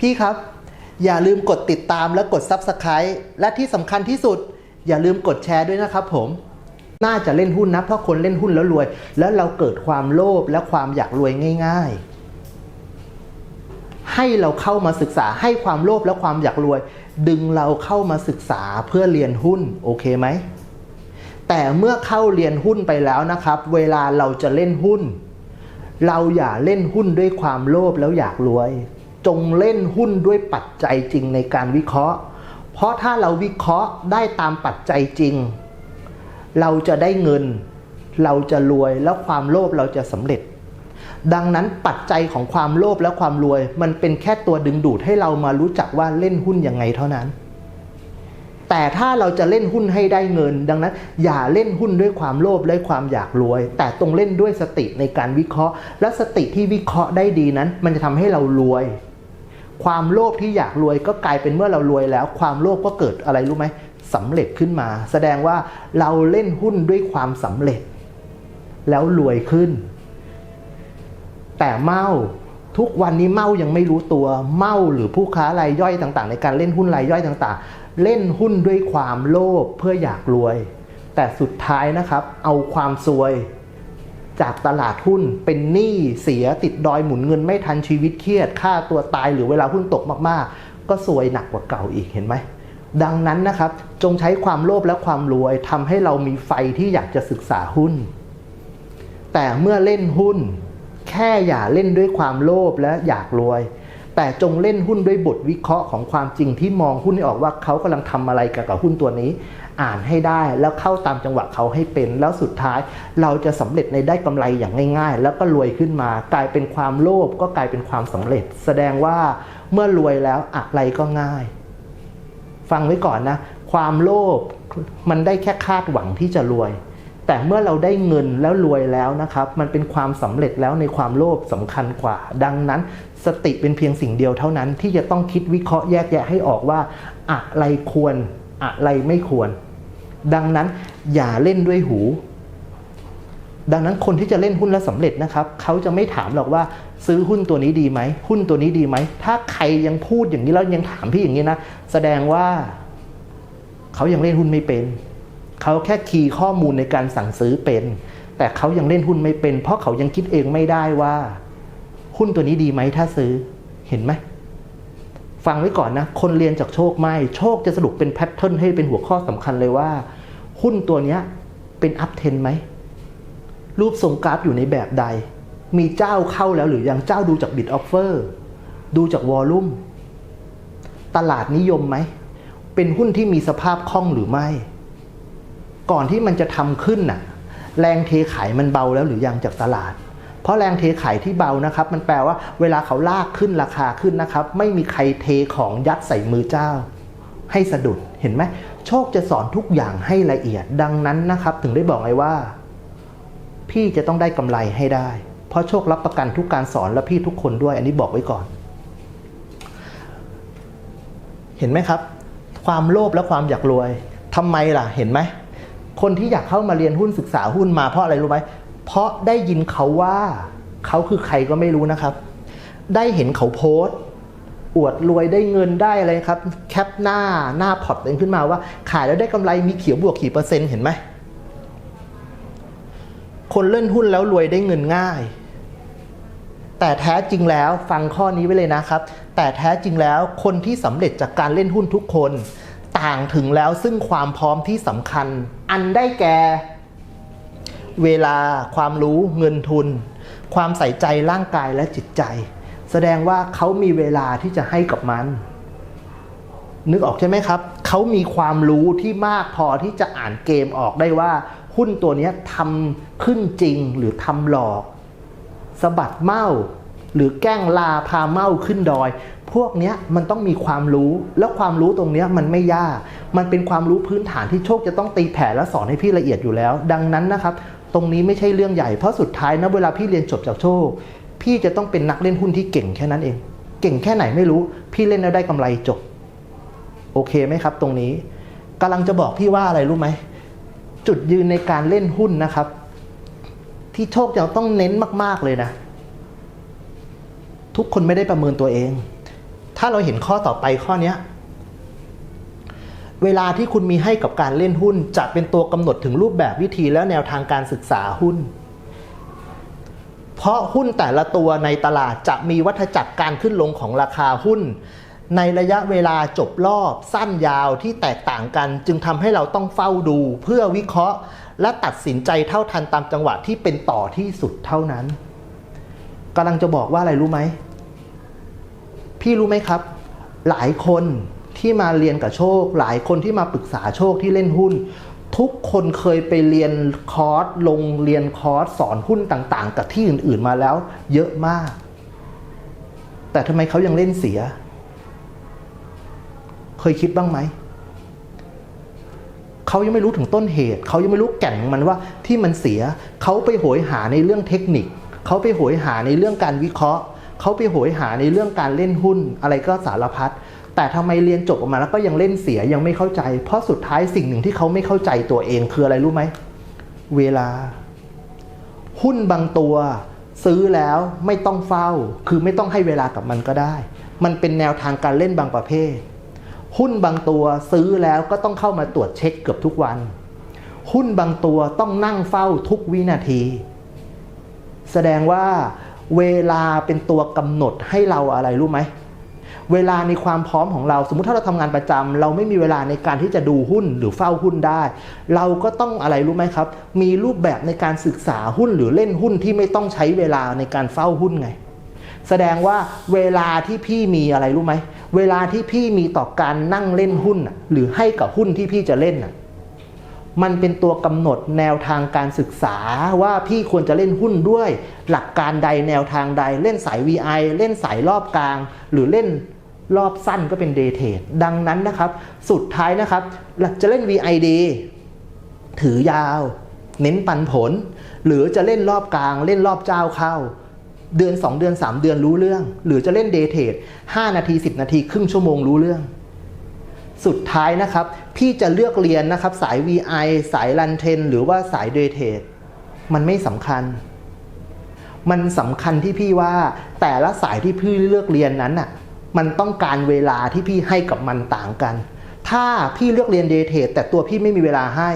พี่ครับ อย่าลืมกดติดตามและกด Subscribe และที่สำคัญที่สุด อย่าลืมกดแชร์ด้วยนะครับผมน่าจะเล่นหุ้นนะเพราะคนเล่นหุ้นแล้วรวย แล้วเราเกิดความโลภและความอยากรวยง่าย ๆ ให้เราเข้ามาศึกษาให้ความโลภและความอยากรวย ดึงเราเข้ามาศึกษาเพื่อเรียนหุ้นโอเคไหมแต่เมื่อเข้าเรียนหุ้นไปแล้วนะครับ เวลาเราจะเล่นหุ้น เราอย่าเล่นหุ้นด้วยความโลภแล้วอยากรวย จงเล่นหุ้นด้วยปัจจัยจริงในการวิเคราะห์ เพราะถ้าเราวิเคราะห์ได้ตามปัจจัยจริง เราจะได้เงิน เราจะรวยแล้วความโลภเราจะสำเร็จ ดังนั้นปัจจัยของความโลภและความรวย มันเป็นแค่ตัวดึงดูดให้เรามารู้จักว่าเล่นหุ้นยังไงเท่านั้น แต่ถ้าเราจะเล่นหุ้นให้ได้เงิน ดังนั้น อย่าเล่นหุ้นด้วยความโลภและความอยากรวย แต่ต้องเล่นด้วยสติในการวิเคราะห์ และสติที่วิเคราะห์ได้ดีนั้น มันจะทำให้เรารวย ความโลภที่อยากรวยก็กลายเป็นเมื่อเรารวยแล้ว ความโลภก็เกิดอะไรรู้ไหมสำเร็จขึ้นมา แสดงว่าเราเล่นหุ้นด้วยความสำเร็จ แล้วรวยขึ้น แต่เมาทุกวันนี้เมายังไม่รู้ตัวเมาหรือผู้ค้ารายย่อยต่าง ๆ ในการเล่นหุ้นรายย่อยต่าง ๆ เล่นหุ้นด้วยความโลภเพื่ออยากรวย แต่สุดท้ายนะครับ เอาความซวย จากตลาดหุ้นเป็นหนี้เสียติดดอยหมุนเงินไม่ทันชีวิตเครียดฆ่าตัวตายหรือเวลาหุ้นตกมากๆ ก็ซวยหนักกว่าเก่าอีกเห็นไหมดังนั้นนะครับจงใช้ความโลภและความรวยทำให้เรามีไฟที่อยากจะศึกษาหุ้น แต่เมื่อเล่นหุ้น แค่อย่าเล่นด้วยความโลภและอยากรวย แต่จงเล่นหุ้นด้วยบทวิเคราะห์ของความจริงที่มองหุ้นให้ออกว่าเขากำลังทำอะไรกับกับหุ้นตัวนี้ อ่านให้ได้แล้วเข้าตามจังหวะเขาให้เป็น แล้วสุดท้ายเราจะสำเร็จในได้กำไรอย่างง่าย ๆ แล้วก็รวยขึ้นมา กลายเป็นความโลภก็กลายเป็นความสำเร็จ แสดงว่าเมื่อรวยแล้วอะไรก็ง่าย ฟังไว้ก่อนนะ ความโลภมันได้แค่คาดหวังที่จะรวย แต่เมื่อเราได้เงินแล้วรวยแล้วนะครับ มันเป็นความสำเร็จแล้วในความโลภสำคัญกว่า ดังนั้นสติเป็นเพียงสิ่งเดียวเท่านั้นที่จะต้องคิดวิเคราะห์แยกแยะให้ออกว่า อะไรควรอะไรไม่ควร ดังนั้นอย่าเล่นด้วยหู ดังนั้นคนที่จะเล่นหุ้นแล้วสำเร็จนะครับ เขาจะไม่ถามหรอกว่าซื้อหุ้นตัวนี้ดีไหมหุ้นตัวนี้ดีไหม ถ้าใครยังพูดอย่างนี้แล้วยังถามพี่อย่างนี้นะ แสดงว่าเขายังเล่นหุ้นไม่เป็น เขาแค่คีย์ข้อมูลในการสั่งซื้อเป็น แต่เขายังเล่นหุ้นไม่เป็น เพราะเขายังคิดเองไม่ได้ว่า หุ้นตัวนี้ดีไหมถ้าซื้อเห็นไหมฟังไว้ก่อนนะ คนเรียนจากโชคไม่ โชคจะสรุปเป็นแพทเทิร์นให้เป็นหัวข้อสำคัญเลยว่า หุ้นตัวนี้เป็นอัพเทนไหม รูปทรงกราฟอยู่ในแบบใด มีเจ้าเข้าแล้วหรือยังเจ้าดูจากบิดออฟเฟอร์ดูจากวอลลุ่มตลาดนิยมไหม เป็นหุ้นที่มีสภาพคล่องหรือไม่ ก่อนที่มันจะทำขึ้นน่ะ แรงเทขายมันเบาแล้วหรือยังจากตลาด เพราะแรงเทขายที่เบานะครับ มันแปลว่าเวลาเขาลากขึ้นราคาขึ้นนะครับ ไม่มีใครเทของยัดใส่มือเจ้า ให้สะดุดเห็นไหม โชคจะสอนทุกอย่างให้ละเอียดดังนั้นนะครับ ถึงได้บอกไงว่า พี่จะต้องได้กำไรให้ได้ เพราะโชครับประกันทุกการสอนและพี่ทุกคนด้วย อันนี้บอกไว้ก่อน เห็นไหมครับ ความโลภและความอยากรวยทำไมล่ะ เห็นไหมคนที่อยากเข้ามาเรียนหุ้นศึกษาหุ้นมาเพราะอะไรรู้ไหมเพราะได้ยินเขาว่า เขาคือใครก็ไม่รู้นะครับ ได้เห็นเขาโพสต์ อวดรวยได้เงินได้อะไรครับ แคปหน้าหน้าพอร์ตเองขึ้นมาว่า ขายแล้วได้กำไรมีเขียวบวกกี่เปอร์เซ็นต์เห็นไหม คนเล่นหุ้นแล้วรวยได้เงินง่าย แต่แท้จริงแล้วฟังข้อนี้ไว้เลยนะครับ แต่แท้จริงแล้วคนที่สำเร็จจากการเล่นหุ้นทุกคน ต่างถึงแล้วซึ่งความพร้อมที่สำคัญ อันได้แก่เวลาความรู้เงินทุน ความใส่ใจร่างกายและจิตใจ แสดงว่าเขามีเวลาที่จะให้กับมัน นึกออกใช่ไหมครับ เขามีความรู้ที่มากพอที่จะอ่านเกมออกได้ว่า หุ้นตัวนี้ทำขึ้นจริงหรือทำหลอกสะบัดเมาหรือแกล้งลาพาเมาขึ้นดอย พวกเนี้ยมันต้องมีความรู้แล้วความรู้ตรงเนี้ยมันไม่ยาก มันเป็นความรู้พื้นฐานที่โชคจะต้องตีแผ่และสอนให้พี่ละเอียดอยู่แล้ว ดังนั้นนะครับ ตรงนี้ไม่ใช่เรื่องใหญ่เพราะสุดท้ายนะเวลาพี่เรียนจบจากโชค พี่จะต้องเป็นนักเล่นหุ้นที่เก่งแค่นั้นเอง เก่งแค่ไหนไม่รู้ พี่เล่นแล้วได้กำไรจบ โอเคไหมครับ ตรงนี้กำลังจะบอกพี่ว่าอะไรรู้ไหม จุดยืนในการเล่นหุ้นนะครับ ที่โชคจะต้องเน้นมาก ๆเลยนะ ทุกคนไม่ได้ประเมินตัวเอง ถ้าเราเห็นข้อต่อไปข้อเนี้ยเวลาที่คุณมีให้กับการเล่นหุ้นจะเป็นตัวกำหนดถึงรูปแบบวิธีและแนวทางการศึกษาหุ้น เพราะหุ้นแต่ละตัวในตลาดจะมีวัฏจักรการขึ้นลงของราคาหุ้น ในระยะเวลาจบรอบสั้นยาวที่แตกต่างกัน จึงทำให้เราต้องเฝ้าดู เพื่อวิเคราะห์ และตัดสินใจเท่าทันตามจังหวะที่เป็นต่อที่สุดเท่านั้นกำลังจะบอกว่าอะไรรู้ไหมพี่รู้ไหมครับ หลายคนที่มาเรียนกับโชค หลายคนที่มาปรึกษาโชคที่เล่นหุ้น ทุกคนเคยไปเรียนคอร์สลงเรียนคอร์สสอนหุ้นต่าง ๆ กับที่อื่น ๆมาแล้ว เยอะมาก แต่ทำไมเขายังเล่นเสีย เคยคิดบ้างไหมเขายังไม่รู้ถึงต้นเหตุ เขายังไม่รู้แก่นของมันว่าที่มันเสีย เขาไปโหยหาในเรื่องเทคนิค เขาไปโหยหาในเรื่องการวิเคราะห์ เขาไปโหยหาในเรื่องการเล่นหุ้น อะไรก็สารพัด แต่ทำไมเรียนจบออกมาแล้วก็ยังเล่นเสียยังไม่เข้าใจ เพราะสุดท้ายสิ่งหนึ่งที่เขาไม่เข้าใจตัวเองคืออะไรรู้ไหม เวลา หุ้นบางตัว ซื้อแล้วไม่ต้องเฝ้า คือไม่ต้องให้เวลากับมันก็ได้ มันเป็นแนวทางการเล่นบางประเภท หุ้นบางตัวซื้อแล้วก็ต้องเข้ามาตรวจเช็คเกือบทุกวัน หุ้นบางตัวต้องนั่งเฝ้าทุกวินาที แสดงว่าเวลาเป็นตัวกำหนดให้เราอะไรรู้ไหม เวลาในความพร้อมของเรา สมมติถ้าเราทำงานประจำเราไม่มีเวลาในการที่จะดูหุ้นหรือเฝ้าหุ้นได้ เราก็ต้องอะไรรู้ไหมครับ มีรูปแบบในการศึกษาหุ้นหรือเล่นหุ้นที่ไม่ต้องใช้เวลาในการเฝ้าหุ้นไง แสดงว่าเวลาที่พี่มีอะไรรู้ไหมเวลาที่พี่มีต่อการนั่งเล่นหุ้นหรือให้กับหุ้นที่พี่จะเล่นน่ะมันเป็นตัวกำหนดแนวทางการศึกษาว่าพี่ควรจะเล่นหุ้นด้วย หลักการใดแนวทางใดเล่นสาย VI เล่นสายรอบกลาง หรือเล่น รอบสั้นก็เป็นเดย์เทรดดังนั้นนะครับ สุดท้ายนะครับจะเล่น VI ดีถือยาว เน้นปันผล หรือจะเล่นรอบกลาง เล่นรอบเจ้าเข้า เดือน 2 เดือน 3 เดือนรู้เรื่อง หรือจะเล่นเดย์เทรด5นาที 10 นาที ครึ่งชั่วโมงรู้เรื่อง สุดท้ายนะครับ พี่จะเลือกเรียนนะครับ สาย VI สายรันเทนหรือว่าสายเดย์เทรดมันไม่สำคัญมันสำคัญที่พี่ว่าแต่ละสายที่พี่เลือกเรียนนั้นน่ะ มันต้องการเวลาที่พี่ให้กับมันต่างกัน ถ้าพี่เลือกเรียนเดเทรดแต่ตัวพี่ไม่มีเวลาให้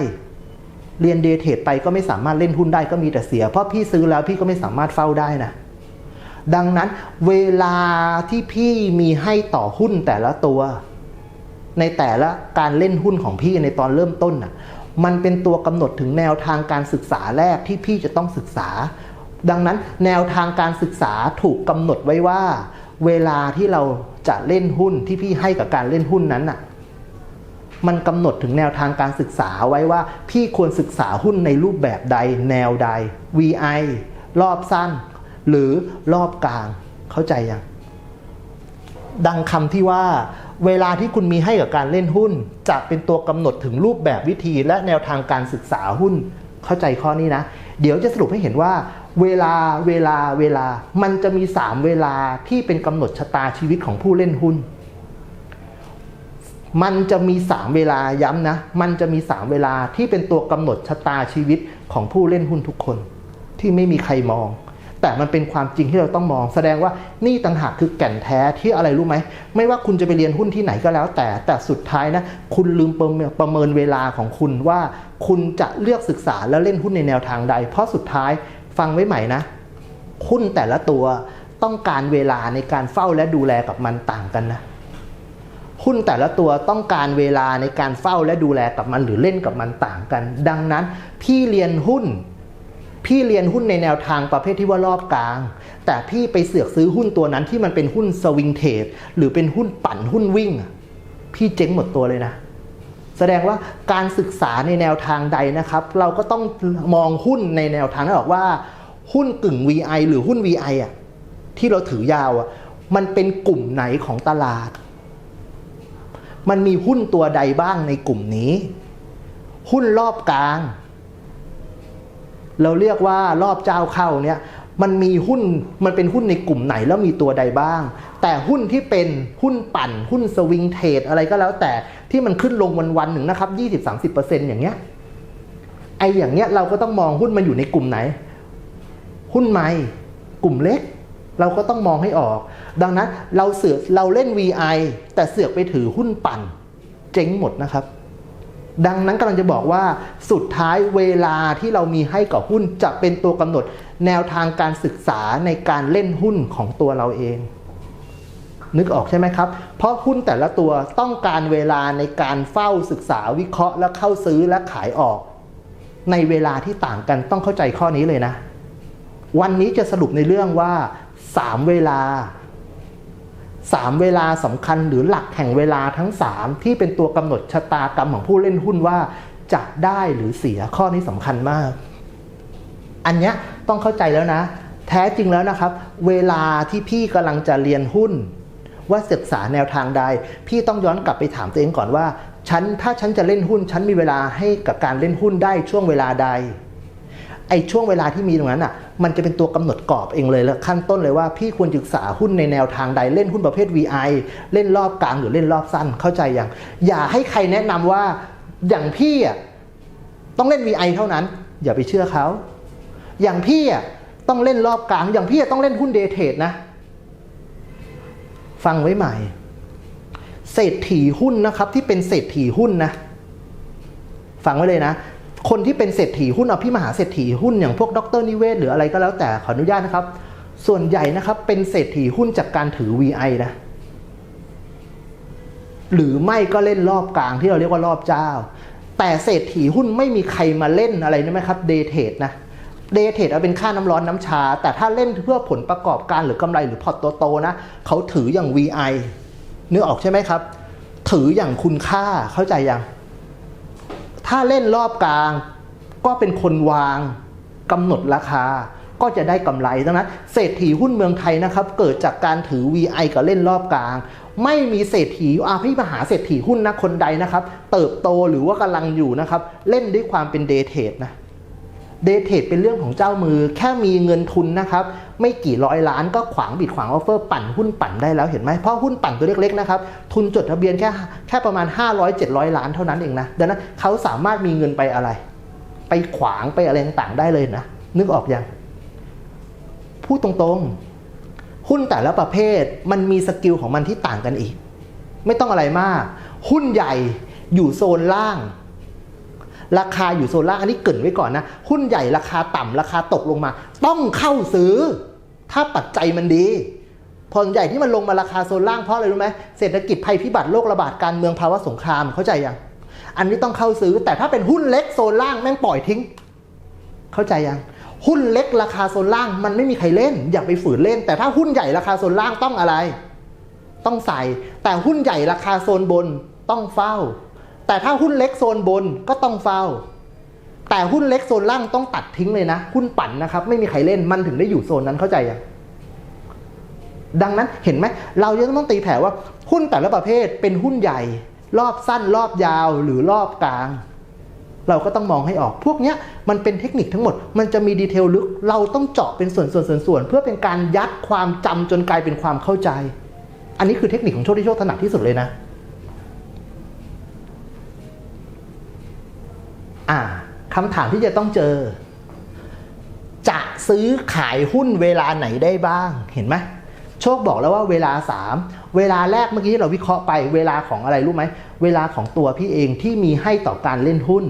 เรียนเดเทรดไปก็ไม่สามารถเล่นหุ้นได้ก็มีแต่เสีย เพราะพี่ซื้อแล้วพี่ก็ไม่สามารถเฝ้าได้นะ ดังนั้นเวลาที่พี่มีให้ต่อหุ้นแต่ละตัว ในแต่ละการเล่นหุ้นของพี่ในตอนเริ่มต้นน่ะ มันเป็นตัวกำหนดถึงแนวทางการศึกษาแรกที่พี่จะต้องศึกษา ดังนั้นแนวทางการศึกษาถูกกำหนดไว้ว่า เวลาที่เราจะเล่นหุ้นที่พี่ให้กับการเล่นหุ้นนั้นน่ะมันกำหนดถึงแนวทางการศึกษาไว้ว่า พี่ควรศึกษาหุ้นในรูปแบบใดแนวใด VI รอบสั้น หรือรอบกลางเข้าใจยังดังคำที่ว่าเวลาที่คุณมีให้กับการเล่นหุ้น จะเป็นตัวกำหนดถึงรูปแบบวิธีและแนวทางการศึกษาหุ้น เข้าใจข้อนี้นะ เดี๋ยวจะสรุปให้เห็นว่า เวลาเวลาเวลามันจะมี3เวลาที่เป็นกำหนดชะตาชีวิตของผู้เล่นหุ้น มันจะมี3เวลาย้ำนะ มันจะมี3เวลาที่เป็นตัวกำหนดชะตาชีวิตของผู้เล่นหุ้นทุกคน ที่ไม่มีใครมอง แต่มันเป็นความจริงที่เราต้องมอง แสดงว่านี่ต่างหากคือแก่นแท้ที่อะไรรู้ไหมไม่ว่าคุณจะไปเรียนหุ้นที่ไหนก็แล้ว แต่แต่สุดท้ายนะคุณลืมประเมินประเมินเวลาของคุณว่า คุณจะเลือกศึกษาแล้วเล่นหุ้นในแนวทางใด เพราะสุดท้าย ฟังไว้ใหม่นะหุ้นแต่ละตัวต้องการเวลาในการเฝ้าและดูแลกับมันต่างกันนะหุ้นแต่ละตัวต้องการเวลาในการเฝ้าและดูแลกับมันหรือเล่นกับมันต่างกัน ดังนั้นพี่เรียนหุ้น พี่เรียนหุ้นในแนวทางประเภทที่ว่ารอบกลาง แต่พี่ไปเสือกซื้อหุ้นตัวนั้นที่มันเป็นหุ้นสวิงเทรดหรือเป็นหุ้นปั่นหุ้นวิ่ง พี่เจ๊งหมดตัวเลยนะ แสดงว่าการศึกษาในแนวทางใดนะครับ เราก็ต้องมองหุ้นในแนวทางนั้นออกว่า หุ้นกึ่ง VI หรือหุ้น VI อะที่เราถือยาวอะมันเป็นกลุ่มไหนของตลาด มันมีหุ้นตัวใดบ้างในกลุ่มนี้ หุ้นรอบกลาง เราเรียกว่ารอบเจ้าเข้าเนี่ยมันมีหุ้นมันเป็นหุ้นในกลุ่มไหนแล้วมีตัวใดบ้าง แต่หุ้นที่เป็นหุ้นปั่นหุ้นสวิงเทรดอะไรก็แล้วแต่ที่มันขึ้นลงวันวันหนึ่งนะครับ20-30%อย่างเงี้ยไออย่างเงี้ยเราก็ต้องมองหุ้นมันอยู่ในกลุ่มไหน หุ้นใหม่กลุ่มเล็ก เราก็ต้องมองให้ออก ดังนั้นเราเสือกเราเล่น VI แต่เสือกไปถือหุ้นปั่น เจ๊งหมดนะครับดังนั้นกำลังจะบอกว่าสุดท้ายเวลาที่เรามีให้กับหุ้นจะเป็นตัวกำหนดแนวทางการศึกษาในการเล่นหุ้นของตัวเราเอง นึกออกใช่ไหมครับ เพราะหุ้นแต่ละตัวต้องการเวลาในการเฝ้าศึกษาวิเคราะห์และเข้าซื้อและขายออก ในเวลาที่ต่างกันต้องเข้าใจข้อนี้เลยนะ วันนี้จะสรุปในเรื่องว่า 3 เวลา 3 เวลาสำคัญหรือหลักแห่งเวลาทั้ง 3 ที่เป็นตัวกำหนดชะตากรรมของผู้เล่นหุ้นว่าจะได้หรือเสียข้อนี้สำคัญมาก อันเนี้ยต้องเข้าใจแล้วนะ แท้จริงแล้วนะครับ เวลาที่พี่กำลังจะเรียนหุ้น ว่าศึกษาแนวทางใด พี่ต้องย้อนกลับไปถามตัวเองก่อนว่าฉันถ้าฉันจะเล่นหุ้น ฉันมีเวลาให้กับการเล่นหุ้นได้ช่วงเวลาใดไอ้ช่วงเวลาที่มีตรงนั้นอะ มันจะเป็นตัวกำหนดกรอบเองเลยแล้วขั้นต้นเลยว่าพี่ควรศึกษาหุ้นในแนวทางใดเล่นหุ้นประเภท VI เล่นรอบกลางหรือเล่นรอบสั้นเข้าใจยังอย่าให้ใครแนะนำว่าอย่างพี่อะต้องเล่น VI เท่านั้น อย่าไปเชื่อเขาอย่างพี่อะต้องเล่นรอบกลางอย่างพี่อะต้องเล่นหุ้นเดย์เทรดนะ ฟังไว้ใหม่ เศรษฐีหุ้นนะครับ ที่เป็นเศรษฐีหุ้นนะ ฟังไว้เลยนะ คนที่เป็นเศรษฐีหุ้นเอาพี่มหาเศรษฐีหุ้นอย่างพวกดรนิเวศหรืออะไรก็แล้วแต่ขออนุญาตนะครับ ส่วนใหญ่นะครับเป็นเศรษฐีหุ้นจากการถือ VI นะหรือไม่ก็เล่นรอบกลางที่เราเรียกว่ารอบเจ้า แต่เศรษฐีหุ้นไม่มีใครมาเล่นอะไรนะไหมครับเดย์เทรดนะ เดย์เทรดเอาเป็นค่าน้ำร้อนน้ำชา แต่ถ้าเล่นเพื่อผลประกอบการหรือกำไรหรือพอร์ตโตๆนะเขาถืออย่าง VI นึกออกใช่ไหมครับ ถืออย่างคุณค่าเข้าใจยัง ถ้าเล่นรอบกลาง ก็เป็นคนวางกำหนดราคา ก็จะได้กำไรดังนั้นเศรษฐีหุ้นเมืองไทยนะครับ เกิดจากการถือ VI กับเล่นรอบกลาง ไม่มีเศรษฐีอาพี่มหาเศรษฐีหุ้นนะคนใดนะครับ เติบโตหรือว่ากำลังอยู่นะครับ เล่นด้วยความเป็นเดย์เทรดนะ เดเทรดเป็นเรื่องของเจ้ามือ แค่มีเงินทุนนะครับ ไม่กี่ร้อยล้านก็ขวางบิดขวางออฟเฟอร์ปั่นหุ้นปั่นได้แล้วเห็นไหมเพราะหุ้นปั่นตัวเล็กๆนะครับ ทุนจดทะเบียนแค่แค่ประมาณ 500 700 ล้านเท่านั้นเองนะดังนั้นเขาสามารถมีเงินไปอะไร ไปขวางไปอะไรต่างๆได้เลยนะ นึกออกยังพูดตรงๆ หุ้นแต่ละประเภทมันมีสกิลของมันที่ต่างกันอีก ไม่ต้องอะไรมาก หุ้นใหญ่อยู่โซนล่าง ราคาอยู่โซนล่าอันนี้เกินไว้ก่อนนะ หุ้นใหญ่ราคาต่ำราคาตกลงมา ต้องเข้าซื้อ ถ้าปัจจัยมันดีผลใหญ่ที่มันลงมาราคาโซนล่างเพราะอะไรรู้ไหมเศรษฐกิจภัยพิบัติโรคระบาดการเมืองภาวะสงครามเข้าใจยังอันนี้ต้องเข้าซื้อ แต่ถ้าเป็นหุ้นเล็กโซนล่างแม่งปล่อยทิ้ง เข้าใจยังหุ้นเล็กราคาโซนล่างมันไม่มีใครเล่น อย่าไปฝืนเล่น แต่ถ้าหุ้นใหญ่ราคาโซนล่างต้องอะไร ต้องใส่ แต่หุ้นใหญ่ราคาโซนบนต้องเฝ้า แต่ถ้าหุ้นเล็กโซนบนก็ต้องเฝ้า แต่หุ้นเล็กโซนล่างต้องตัดทิ้งเลยนะ หุ้นปั่นนะครับ ไม่มีใครเล่นมันถึงได้อยู่โซนนั้นเข้าใจยังดังนั้นเห็นไหมเรายังต้องตีแผ่ว่าหุ้นแต่ละประเภทเป็นหุ้นใหญ่ รอบสั้นรอบยาวหรือรอบกลาง เราก็ต้องมองให้ออก พวกเนี้ยมันเป็นเทคนิคทั้งหมด มันจะมีดีเทลลึก เราต้องเจาะเป็นส่วนส่วนส่วนส่วนเพื่อเป็นการยัดความจำจนกลายเป็นความเข้าใจ อันนี้คือเทคนิคของโชคที่โชคถนัดที่สุดเลยนะ อ่าคำถามที่จะต้องเจอ จะซื้อขายหุ้นเวลาไหนได้บ้าง เห็นไหมโชคบอกแล้วว่าเวลา 3 เวลาแรกเมื่อกี้ที่เราวิเคราะห์ไป เวลาของอะไรรู้ไหม เวลาของตัวพี่เองที่มีให้ต่อการเล่นหุ้น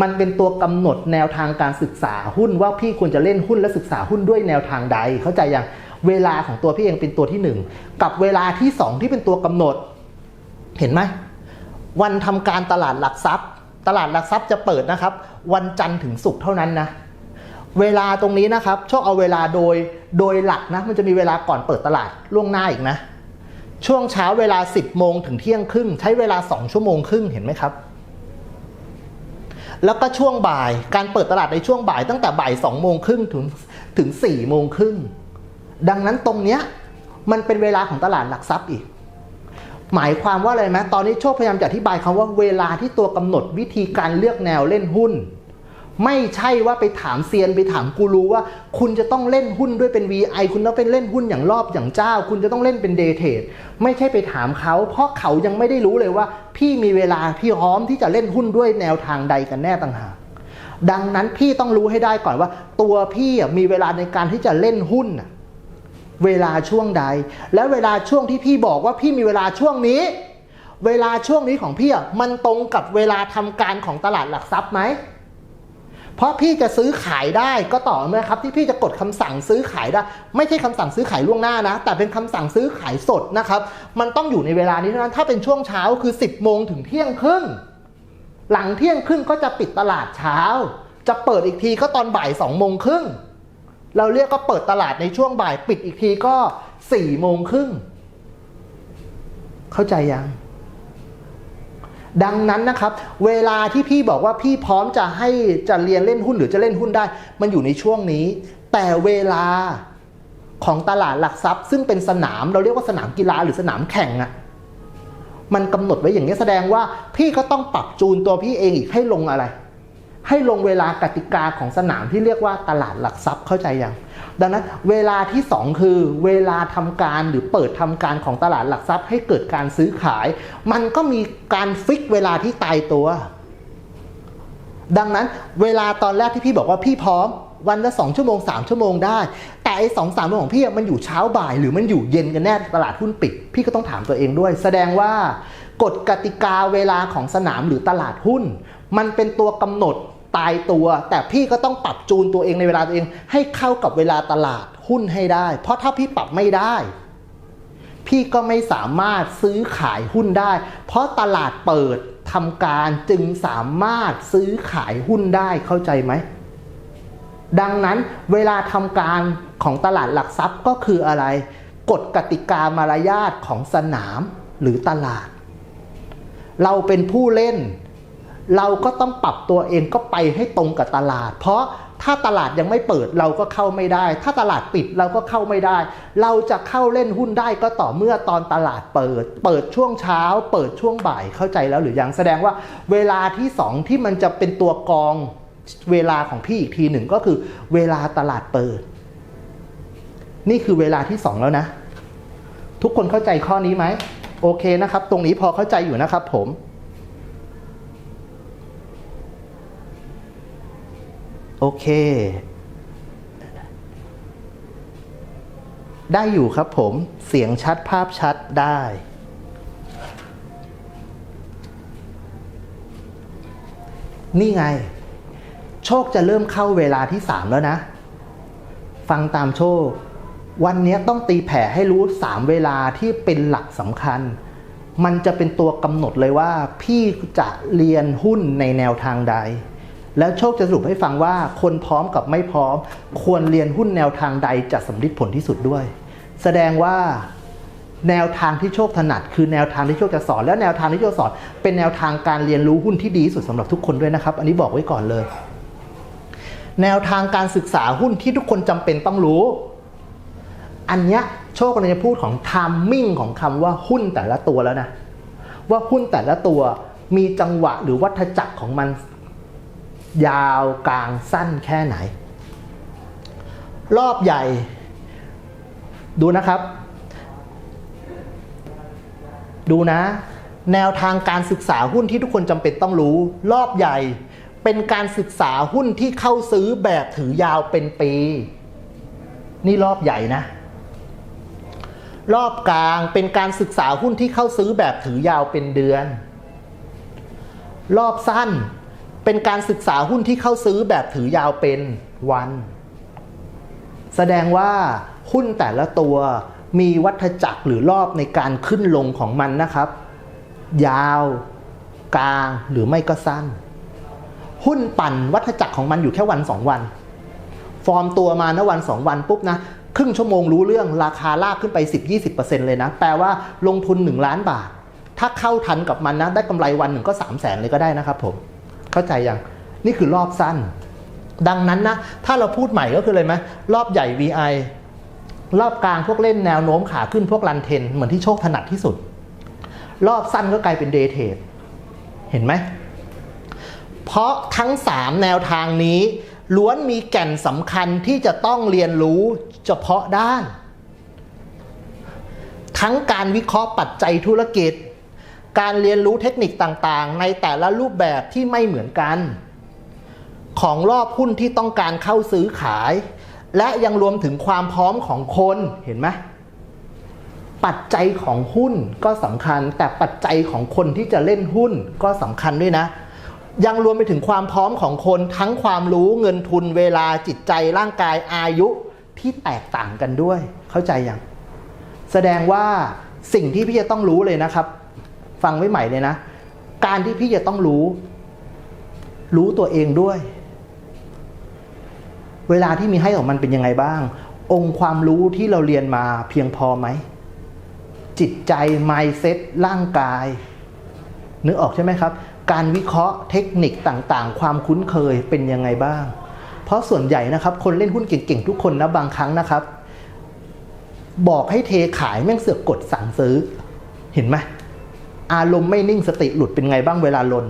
มันเป็นตัวกำหนดแนวทางการศึกษาหุ้นว่าพี่ควรจะเล่นหุ้นและศึกษาหุ้นด้วยแนวทางใด เข้าใจยังเวลาของตัวพี่เองเป็นตัวที่ 1 กับเวลาที่ 2 ที่เป็นตัวกำหนด เห็นไหมวันทำการตลาดหลักทรัพย์ ตลาดหลักทรัพย์จะเปิดนะครับ วันจันทร์ถึงศุกร์เท่านั้นนะเวลาตรงนี้นะครับโชคเอาเวลาโดยโดยหลักนะมันจะมีเวลาก่อนเปิดตลาดล่วงหน้าอีกนะ ช่วงเช้าเวลา 10โมงถึงเที่ยงครึ่ง ใช้เวลา 2 ชั่วโมงครึ่งเห็นไหมครับ แล้วก็ช่วงบ่ายการเปิดตลาดในช่วงบ่ายตั้งแต่บ่าย2โมงครึ่งถึงถึง4โมงครึ่งดังนั้นตรงเนี้ยมันเป็นเวลาของตลาดหลักทรัพย์อีก หมายความว่าอะไรไหมตอนนี้โชคพยายามจะอธิบายคำว่าเวลาที่ตัวกำหนดวิธีการเลือกแนวเล่นหุ้น ไม่ใช่ว่าไปถามเซียนไปถามกูรูว่า คุณจะต้องเล่นหุ้นด้วยเป็น VI คุณต้องเป็นเล่นหุ้นอย่างรอบอย่างเจ้า คุณจะต้องเล่นเป็นเดย์เทรดไม่ใช่ไปถามเขา เพราะเขายังไม่ได้รู้เลยว่า พี่มีเวลาพี่พร้อมที่จะเล่นหุ้นด้วยแนวทางใดกันแน่ต่างหากดังนั้นพี่ต้องรู้ให้ได้ก่อนว่า ตัวพี่มีเวลาในการที่จะเล่นหุ้น เวลาช่วงใด และเวลาช่วงที่พี่บอกว่าพี่มีเวลาช่วงนี้ เวลาช่วงนี้ของพี่อะมันตรงกับเวลาทำการของตลาดหลักทรัพย์ไหมเพราะพี่จะซื้อขายได้ก็ต่อเมื่อครับ ที่พี่จะกดคำสั่งซื้อขายได้ ไม่ใช่คำสั่งซื้อขายล่วงหน้านะ แต่เป็นคำสั่งซื้อขายสดนะครับ มันต้องอยู่ในเวลานี้เท่านั้นถ้าเป็นช่วงเช้าคือ 10โมงถึงเที่ยงครึ่งหลังเที่ยงครึ่งก็จะปิดตลาดเช้า จะเปิดอีกทีก็ตอนบ่ายสองโมงครึ่ง เราเรียกก็เปิดตลาดในช่วงบ่ายปิดอีกทีก็สี่โมงครึ่ง เข้าใจยัง ดังนั้นนะครับ เวลาที่พี่บอกว่าพี่พร้อมจะให้จะเรียนเล่นหุ้นหรือจะเล่นหุ้นได้ มันอยู่ในช่วงนี้ แต่เวลาของตลาดหลักทรัพย์ ซึ่งเป็นสนามเราเรียกว่าสนามกีฬาหรือสนามแข่งอะมันกำหนดไว้อย่างนี้แสดงว่า พี่ก็ต้องปรับจูนตัวพี่เองอีกให้ลงอะไร ให้ลงเวลากติกาของสนามที่เรียกว่าตลาดหลักทรัพย์เข้าใจยังดังนั้นเวลาที่ 2 คือเวลาทำการหรือเปิดทำการของตลาดหลักทรัพย์ ให้เกิดการซื้อขาย มันก็มีการฟิกเวลาที่ตายตัว ดังนั้นเวลาตอนแรกที่พี่บอกว่าพี่พร้อม วันละสองชั่วโมงสามชั่วโมงได้ แต่ไอ้สองสามชั่วโมงของพี่มันอยู่เช้าบ่าย หรือมันอยู่เย็นกันแน่ตลาดหุ้นปิด พี่ก็ต้องถามตัวเองด้วย แสดงว่ากฎกติกาเวลาของสนามหรือตลาดหุ้น มันเป็นตัวกำหนด ตายตัว แต่พี่ก็ต้องปรับจูนตัวเองในเวลาตัวเอง ให้เข้ากับเวลาตลาดหุ้นให้ได้ เพราะถ้าพี่ปรับไม่ได้ พี่ก็ไม่สามารถซื้อขายหุ้นได้ เพราะตลาดเปิดทำการจึงสามารถซื้อขายหุ้นได้เข้าใจไหมดังนั้นเวลาทำการของตลาดหลักทรัพย์ก็คืออะไร กฎกติกามารยาทของสนามหรือตลาด เราเป็นผู้เล่น เราก็ต้องปรับตัวเองก็ไปให้ตรงกับตลาด เพราะถ้าตลาดยังไม่เปิดเราก็เข้าไม่ได้ ถ้าตลาดปิดเราก็เข้าไม่ได้ เราจะเข้าเล่นหุ้นได้ก็ต่อเมื่อตอนตลาดเปิด เปิดช่วงเช้า เปิดช่วงบ่ายเข้าใจแล้วหรือยังแสดงว่า เวลาที่สองที่มันจะเป็นตัวกองเวลาของพี่อีกทีหนึ่งก็คือ เวลาตลาดเปิด นี่คือเวลาที่สองแล้วนะ ทุกคนเข้าใจข้อนี้ไหมโอเคนะครับ ตรงนี้พอเข้าใจอยู่นะครับผม โอเค ได้อยู่ครับผมเสียงชัดภาพชัดได้ นี่ไง โชคจะเริ่มเข้าเวลาที่สามแล้วนะ ฟังตามโชค วันนี้ต้องตีแผ่ให้รู้สามเวลาที่เป็นหลักสำคัญ มันจะเป็นตัวกำหนดเลยว่า พี่จะเรียนหุ้นในแนวทางใด แล้วโชคจะสรุปให้ฟังว่าคนพร้อมกับไม่พร้อม ควรเรียนหุ้นแนวทางใดจะสำลิดผลที่สุดด้วย แสดงว่าแนวทางที่โชคถนัด คือแนวทางที่โชคจะสอน และแนวทางที่โชคสอน เป็นแนวทางการเรียนรู้หุ้นที่ดีที่สุดสำหรับทุกคนด้วยนะครับ อันนี้บอกไว้ก่อนเลย แนวทางการศึกษาหุ้นที่ทุกคนจำเป็นต้องรู้ อันเนี้ยโชคกำลังจะพูดของทามมิ่งของคำว่าหุ้นแต่ละตัวแล้วนะ ว่าหุ้นแต่ละตัวมีจังหวะหรือวัฏจักรของมัน ยาวกลางสั้นแค่ไหน รอบใหญ่ ดูนะครับ ดูนะ แนวทางการศึกษาหุ้นที่ทุกคนจำเป็นต้องรู้ รอบใหญ่ เป็นการศึกษาหุ้นที่เข้าซื้อแบบถือยาวเป็นปี นี่รอบใหญ่นะรอบกลางเป็นการศึกษาหุ้นที่เข้าซื้อแบบถือยาวเป็นเดือน รอบสั้น เป็นการศึกษาหุ้นที่เข้าซื้อแบบถือยาวเป็นวัน แสดงว่าหุ้นแต่ละตัวมีวัฏจักรหรือรอบในการขึ้นลงของมันนะครับ ยาวกลางหรือไม่ก็สั้น หุ้นปั่นวัฏจักรของมันอยู่แค่วันสองวัน ฟอร์มตัวมานะวันสองวันปุ๊บนะ ครึ่งชั่วโมงรู้เรื่องราคาลากขึ้นไป 10-20%เลยนะ แปลว่าลงทุน 1 ล้านบาท ถ้าเข้าทันกับมันนะ ได้กำไรวันหนึ่งก็ 3 0 0แสนเลยก็ได้นะครับผม เข้าใจยังนี่คือรอบสั้น ดังนั้นนะ ถ้าเราพูดใหม่ก็คือเลยไหมรอบใหญ่ VI รอบกลางพวกเล่นแนวโน้มขาขึ้นพวกรันเทน เหมือนที่โชคถนัดที่สุด รอบสั้นก็กลายเป็นเดย์เทรดเห็นไหม เพราะทั้ง 3 แนวทางนี้ล้วนมีแก่นสำคัญที่จะต้องเรียนรู้เฉพาะด้าน ทั้งการวิเคราะห์ปัจจัยธุรกิจ การเรียนรู้เทคนิคต่างๆ ในแต่ละรูปแบบที่ไม่เหมือนกัน ของรอบหุ้นที่ต้องการเข้าซื้อขาย และยังรวมถึงความพร้อมของคนเห็นไหมปัจจัยของหุ้นก็สำคัญ แต่ปัจจัยของคนที่จะเล่นหุ้นก็สำคัญด้วยนะ ยังรวมไปถึงความพร้อมของคนทั้งความรู้เงินทุนเวลาจิตใจร่างกายอายุที่แตกต่างกันด้วย เข้าใจยัง แสดงว่าสิ่งที่พี่จะต้องรู้เลยนะครับ ฟังไว้ใหม่เลยนะ การที่พี่จะต้องรู้ รู้ตัวเองด้วย เวลาที่มีให้ของมันเป็นยังไงบ้าง องค์ความรู้ที่เราเรียนมาเพียงพอไหม จิตใจ mindset ร่างกาย นึกออกใช่ไหมครับ การวิเคราะห์เทคนิคต่างๆ ความคุ้นเคยเป็นยังไงบ้าง เพราะส่วนใหญ่นะครับ คนเล่นหุ้นเก่งๆ ทุกคนนะบางครั้งนะครับ บอกให้เทขายแม่งเสือกกดสั่งซื้อ เห็นไหม อารมณ์ไม่นิ่งสติหลุดเป็นไงบ้างเวลาลน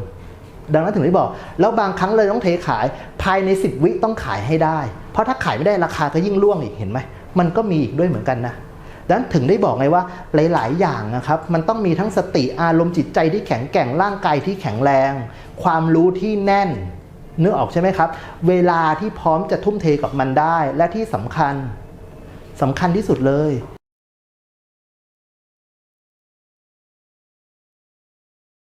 ดังนั้นถึงได้บอก แล้วบางครั้งเลยต้องเทขายภายในสิบวิต้องขายให้ได้ เพราะถ้าขายไม่ได้ราคาก็ยิ่งร่วงอีกเห็นไหมมันก็มีอีกด้วยเหมือนกันนะดังนั้นถึงได้บอกไงว่าหลาย ๆ อย่างนะครับมันต้องมีทั้งสติอารมณ์จิตใจที่แข็งแกร่งร่างกายที่แข็งแรง ความรู้ที่แน่นนึกออกใช่ไหมครับ เวลาที่พร้อมจะทุ่มเทกับมันได้และที่สำคัญสำคัญที่สุดเลย